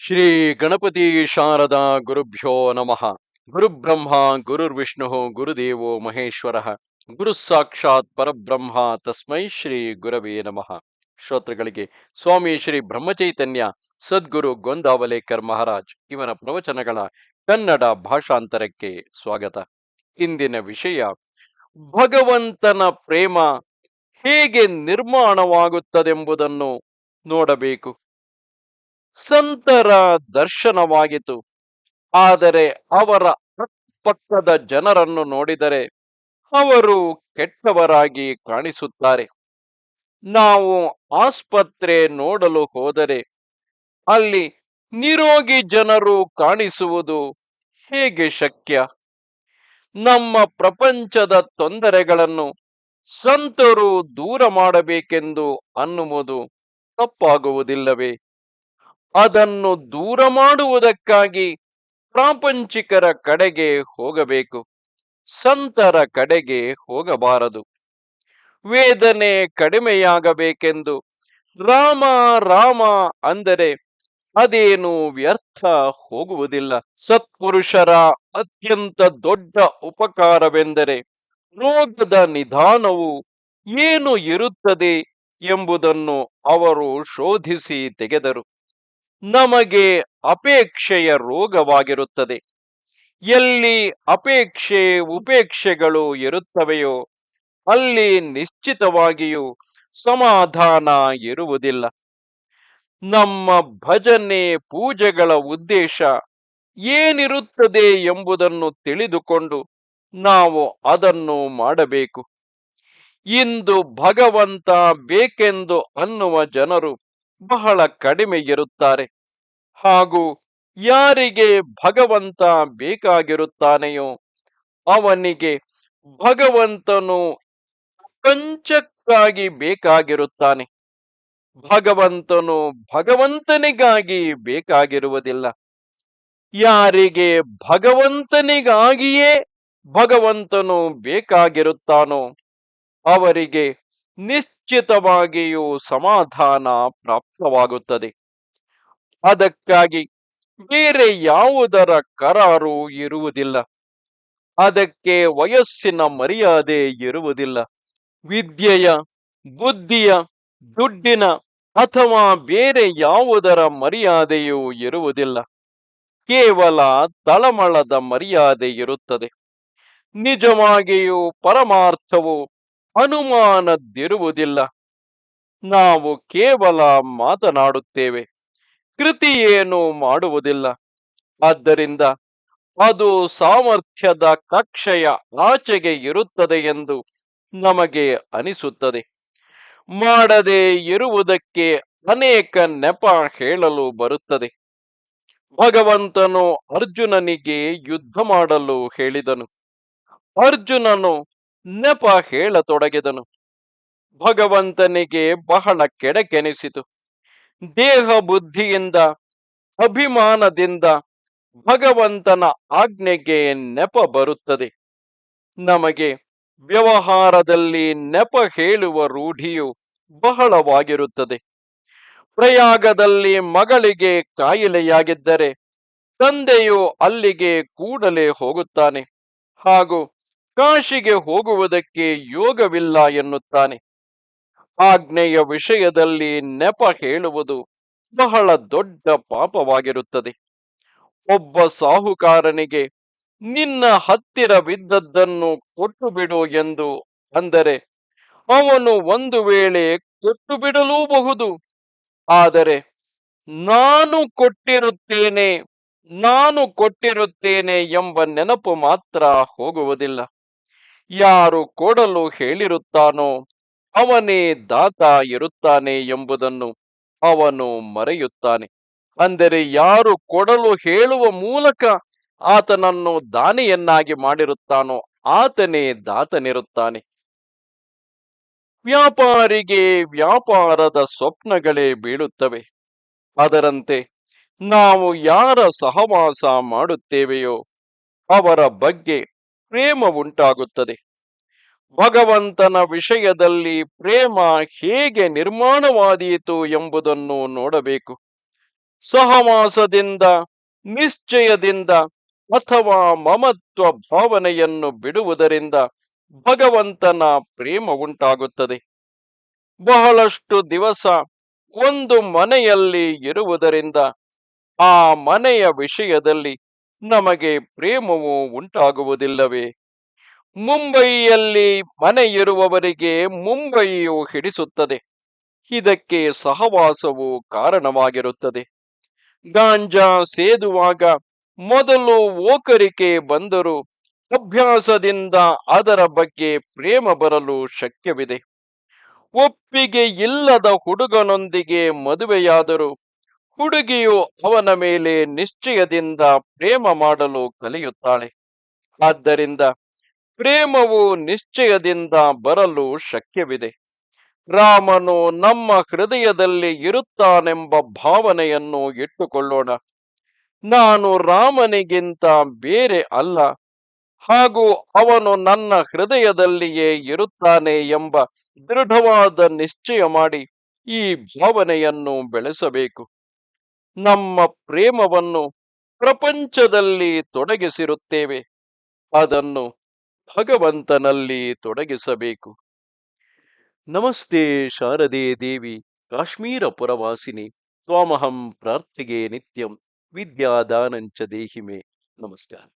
ಶ್ರೀ ಗಣಪತಿ ಶಾರದಾ ಗುರುಭ್ಯೋ ನಮಃ. ಗುರುಬ್ರಹ್ಮ ಗುರುರ್ವಿಷ್ಣು ಗುರುದೇವೋ ಮಹೇಶ್ವರ, ಗುರು ಸಾಕ್ಷಾತ್ ಪರಬ್ರಹ್ಮ ತಸ್ಮೈ ಶ್ರೀ ಗುರವೇ ನಮಃ. ಶ್ರೋತೃಗಳಿಗೆ ಸ್ವಾಮಿ ಶ್ರೀ ಬ್ರಹ್ಮಚೈತನ್ಯ, ಸದ್ಗುರು ಗೊಂದಾವಲೇಕರ್ ಮಹಾರಾಜ್ ಇವರ ಪ್ರವಚನಗಳ ಕನ್ನಡ ಭಾಷಾಂತರಕ್ಕೆ ಸ್ವಾಗತ. ಇಂದಿನ ವಿಷಯ, ಭಗವಂತನ ಪ್ರೇಮ ಹೇಗೆ ನಿರ್ಮಾಣವಾಗುತ್ತದೆಂಬುದನ್ನು ನೋಡಬೇಕು. ಸಂತರ ದರ್ಶನವಾಗಿತು. ಆದರೆ ಅವರ ಅಕ್ಕಪಕ್ಕದ ಜನರನ್ನು ನೋಡಿದರೆ ಅವರು ಕೆಟ್ಟವರಾಗಿ ಕಾಣಿಸುತ್ತಾರೆ. ನಾವು ಆಸ್ಪತ್ರೆ ನೋಡಲು ಹೋದರೆ ಅಲ್ಲಿ ನಿರೋಗಿ ಜನರು ಕಾಣಿಸುವುದು ಹೇಗೆ ಶಕ್ಯ? ನಮ್ಮ ಪ್ರಪಂಚದ ತೊಂದರೆಗಳನ್ನು ಸಂತರು ದೂರ ಮಾಡಬೇಕೆಂದು ಅನ್ನುವುದು ತಪ್ಪಾಗುವುದಿಲ್ಲವೇ? ಅದನ್ನು ದೂರ ಮಾಡುವುದಕ್ಕಾಗಿ ಪ್ರಾಪಂಚಿಕರ ಕಡೆಗೆ ಹೋಗಬೇಕು, ಸಂತರ ಕಡೆಗೆ ಹೋಗಬಾರದು. ವೇದನೆ ಕಡಿಮೆಯಾಗಬೇಕೆಂದು ರಾಮ ರಾಮ ಅಂದರೆ ಅದೇನು ವ್ಯರ್ಥ ಹೋಗುವುದಿಲ್ಲ. ಸತ್ಪುರುಷರ ಅತ್ಯಂತ ದೊಡ್ಡ ಉಪಕಾರವೆಂದರೆ ರೋಗದ ನಿಧಾನವು ಏನು ಇರುತ್ತದೆ ಎಂಬುದನ್ನು ಅವರು ಶೋಧಿಸಿ ತೆಗೆದರು. ನಮಗೆ ಅಪೇಕ್ಷೆಯ ರೋಗವಾಗಿರುತ್ತದೆ. ಎಲ್ಲಿ ಅಪೇಕ್ಷೆ, ಉಪೇಕ್ಷೆಗಳು ಇರುತ್ತವೆಯೋ, ಅಲ್ಲಿ ನಿಶ್ಚಿತವಾಗಿಯೂ ಸಮಾಧಾನ ಇರುವುದಿಲ್ಲ. ನಮ್ಮ ಭಜನೆ, ಪೂಜೆಗಳ ಉದ್ದೇಶ ಏನಿರುತ್ತದೆ ಎಂಬುದನ್ನು ತಿಳಿದುಕೊಂಡು ನಾವು ಅದನ್ನು ಮಾಡಬೇಕು. ಇಂದು ಭಗವಂತ ಬೇಕೆಂದು ಅನ್ನುವ ಜನರು ಬಹಳ ಕಡಿಮೆ ಇರುತ್ತಾರೆ ಹಾಗೂ ಯಾರಿಗೆ ಭಗವಂತ ಬೇಕಾಗಿರುತ್ತಾನೆಯೋ ಅವನಿಗೆ ಭಗವಂತನು ಕಂಚಕ್ಕಾಗಿ ಬೇಕಾಗಿರುತ್ತಾನೆ. ಭಗವಂತನು ಭಗವಂತನಿಗಾಗಿ ಬೇಕಾಗಿರುವುದಿಲ್ಲ. ಯಾರಿಗೆ ಭಗವಂತನಿಗಾಗಿಯೇ ಭಗವಂತನು ಬೇಕಾಗಿರುತ್ತಾನೋ ಅವರಿಗೆ ನಿಶ್ಚಿತವಾಗಿಯೂ ಸಮಾಧಾನ ಪ್ರಾಪ್ತವಾಗುತ್ತದೆ. ಅದಕ್ಕಾಗಿ ಬೇರೆ ಯಾವುದರ ಕರಾರು ಇರುವುದಿಲ್ಲ. ಅದಕ್ಕೆ ವಯಸ್ಸಿನ ಮರ್ಯಾದೆ ಇರುವುದಿಲ್ಲ. ವಿದ್ಯೆಯ, ಬುದ್ಧಿಯ, ದುಡ್ಡಿನ ಅಥವಾ ಬೇರೆ ಯಾವುದರ ಮರ್ಯಾದೆಯೂ ಇರುವುದಿಲ್ಲ. ಕೇವಲ ತಳಮಳದ ಮರ್ಯಾದೆ ಇರುತ್ತದೆ. ನಿಜವಾಗಿಯೂ ಪರಮಾರ್ಥವು ಅನುಮಾನದ್ದಿರುವುದಿಲ್ಲ ನಾವು ಕೇವಲ ಮಾತನಾಡುತ್ತೇವೆ. ಕೃತಿ ಮಾಡುವುದಿಲ್ಲ. ಆದ್ದರಿಂದ ಅದು ಸಾಮರ್ಥ್ಯದ ಕಕ್ಷೆಯ ಆಚೆಗೆ ಇರುತ್ತದೆ ಎಂದು ನಮಗೆ ಅನಿಸುತ್ತದೆ. ಮಾಡದೆ ಇರುವುದಕ್ಕೆ ಅನೇಕ ನೆಪ ಹೇಳಲು ಬರುತ್ತದೆ. ಭಗವಂತನು ಅರ್ಜುನನಿಗೆ ಯುದ್ಧ ಮಾಡಲು ಹೇಳಿದನು. ಅರ್ಜುನನು ನೆಪ ಹೇಳತೊಡಗಿದನು. ಭಗವಂತನಿಗೆ ಬಹಳ ಕೆಡಕೆನಿಸಿತು. ದೇಹ ಬುದ್ಧಿಯಿಂದ, ಅಭಿಮಾನದಿಂದ ಭಗವಂತನ ಆಜ್ಞೆಗೆ ನೆಪ ಬರುತ್ತದೆ. ನಮಗೆ ವ್ಯವಹಾರದಲ್ಲಿ ನೆಪ ಹೇಳುವ ರೂಢಿಯು ಬಹಳವಾಗಿರುತ್ತದೆ. ಪ್ರಯಾಗದಲ್ಲಿ ಮಗಳಿಗೆ ಕಾಯಿಲೆಯಾಗಿದ್ದರೆ, ತಂದೆಯು ಅಲ್ಲಿಗೆ ಕೂಡಲೇ ಹೋಗುತ್ತಾನೆ. ಹಾಗೂ ಕಾಶಿಗೆ ಹೋಗುವುದಕ್ಕೆ ಯೋಗವಿಲ್ಲ ಎನ್ನುತ್ತಾನೆ. ಆಜ್ಞೆಯ ವಿಷಯದಲ್ಲಿ ನೆಪ ಹೇಳುವುದು ಬಹಳ ದೊಡ್ಡ ಪಾಪವಾಗಿರುತ್ತದೆ. ಒಬ್ಬ ಸಾಹುಕಾರನಿಗೆ, ನಿನ್ನ ಹತ್ತಿರವಿದ್ದದ್ದನ್ನು ಕೊಟ್ಟು ಬಿಡು ಎಂದು ಅಂದರೆ, ಅವನು ಒಂದು ವೇಳೆ ಕೊಟ್ಟು ಬಿಡಲೂಬಹುದು ಆದರೆ, ನಾನು ಕೊಟ್ಟಿರುತ್ತೇನೆ ನಾನು ಕೊಟ್ಟಿರುತ್ತೇನೆ ಎಂಬ ನೆನಪು ಮಾತ್ರ ಹೋಗುವುದಿಲ್ಲ. ಯಾರು ಕೊಡಲು ಹೇಳಿರುತ್ತಾನೋ ಅವನೇ ದಾತ ಇರುತ್ತಾನೆ ಎಂಬುದನ್ನು ಅವನು ಮರೆಯುತ್ತಾನೆ. ಅಂದರೆ ಯಾರು ಕೊಡಲು ಹೇಳುವ ಮೂಲಕ ಆತನನ್ನು ದಾನಿಯನ್ನಾಗಿ ಮಾಡಿರುತ್ತಾನೋ ಆತನೇ ದಾತನಿರುತ್ತಾನೆ. ವ್ಯಾಪಾರಿಗೆ ವ್ಯಾಪಾರದ ಸ್ವಪ್ನಗಳೇ ಬೀಳುತ್ತವೆ. ಅದರಂತೆ ನಾವು ಯಾರ ಸಹವಾಸ ಮಾಡುತ್ತೇವೆಯೋ ಅವರ ಬಗ್ಗೆ ಪ್ರೇಮ ಉಂಟಾಗುತ್ತದೆ ಭಗವಂತನ ವಿಷಯದಲ್ಲಿ ಪ್ರೇಮ ಹೇಗೆ ನಿರ್ಮಾಣವಾದೀತು ಎಂಬುದನ್ನು ನೋಡಬೇಕು. ಸಹವಾಸದಿಂದ, ನಿಶ್ಚಯದಿಂದ ಅಥವಾ ಮಮತ್ವ ಭಾವನೆಯನ್ನು ಬಿಡುವುದರಿಂದ ಭಗವಂತನ ಪ್ರೇಮ ಉಂಟಾಗುತ್ತದೆ ಬಹಳಷ್ಟು ದಿವಸ ಒಂದು ಮನೆಯಲ್ಲಿ ಇರುವುದರಿಂದ ಆ ಮನೆಯ ವಿಷಯದಲ್ಲಿ ನಮಗೆ ಪ್ರೇಮವು ಉಂಟಾಗುವುದಿಲ್ಲವೇ? ಮುಂಬಯಿಯಲ್ಲಿ ಮನೆ ಇರುವವರಿಗೆ ಮುಂಬಯಿಯು ಹಿಡಿಸುತ್ತದೆ. ಇದಕ್ಕೆ ಸಹವಾಸವು ಕಾರಣವಾಗಿರುತ್ತದೆ. ಗಾಂಜಾ ಸೇದುವಾಗ ಮೊದಲು ಓಕರಿಕೆ ಬಂದರೂ ಅಭ್ಯಾಸದಿಂದ ಅದರ ಬಗ್ಗೆ ಪ್ರೇಮ ಬರಲು ಶಕ್ಯವಿದೆ. ಒಪ್ಪಿಗೆ ಇಲ್ಲದ ಹುಡುಗನೊಂದಿಗೆ ಮದುವೆಯಾದರೂ. ಹುಡುಗಿಯು ಅವನ ಮೇಲೆ ನಿಶ್ಚಯದಿಂದ ಪ್ರೇಮ ಮಾಡಲು ಕಲಿಯುತ್ತಾಳೆ. ಆದ್ದರಿಂದ ಪ್ರೇಮವು ನಿಶ್ಚಯದಿಂದ ಬರಲು ಶಕ್ಯವಿದೆ. ರಾಮನು ನಮ್ಮ ಹೃದಯದಲ್ಲಿ ಇರುತ್ತಾನೆಂಬ ಭಾವನೆಯನ್ನು ಇಟ್ಟುಕೊಳ್ಳೋಣ. ನಾನು ರಾಮನಿಗಿಂತ ಬೇರೆ ಅಲ್ಲ, ಹಾಗೂ ಅವನು ನನ್ನ ಹೃದಯದಲ್ಲಿಯೇ ಇರುತ್ತಾನೆ ಎಂಬ ದೃಢವಾದ ನಿಶ್ಚಯ ಮಾಡಿ ಈ ಭಾವನೆಯನ್ನು ಬೆಳೆಸಬೇಕು. ನಮ್ಮ ಪ್ರೇಮವನ್ನು ಪ್ರಪಂಚದಲ್ಲಿ ತೊಡಗಿಸಿರುತ್ತೇವೆ. ಅದನ್ನು ಭಗವಂತನಲ್ಲಿ ತೊಡಗಿಸಬೇಕು. ನಮಸ್ತೆ ಶಾರದೆ ದೇವಿ, ಕಾಶ್ಮೀರ ಪುರವಾಸಿನಿ. ತ್ವಾಮಹಂ ಪ್ರಾರ್ಥಿಗೆ ನಿತ್ಯಂ ವಿದ್ಯಾದಾನಂಚ ದೇಹಿಮೆ. ನಮಸ್ಕಾರ.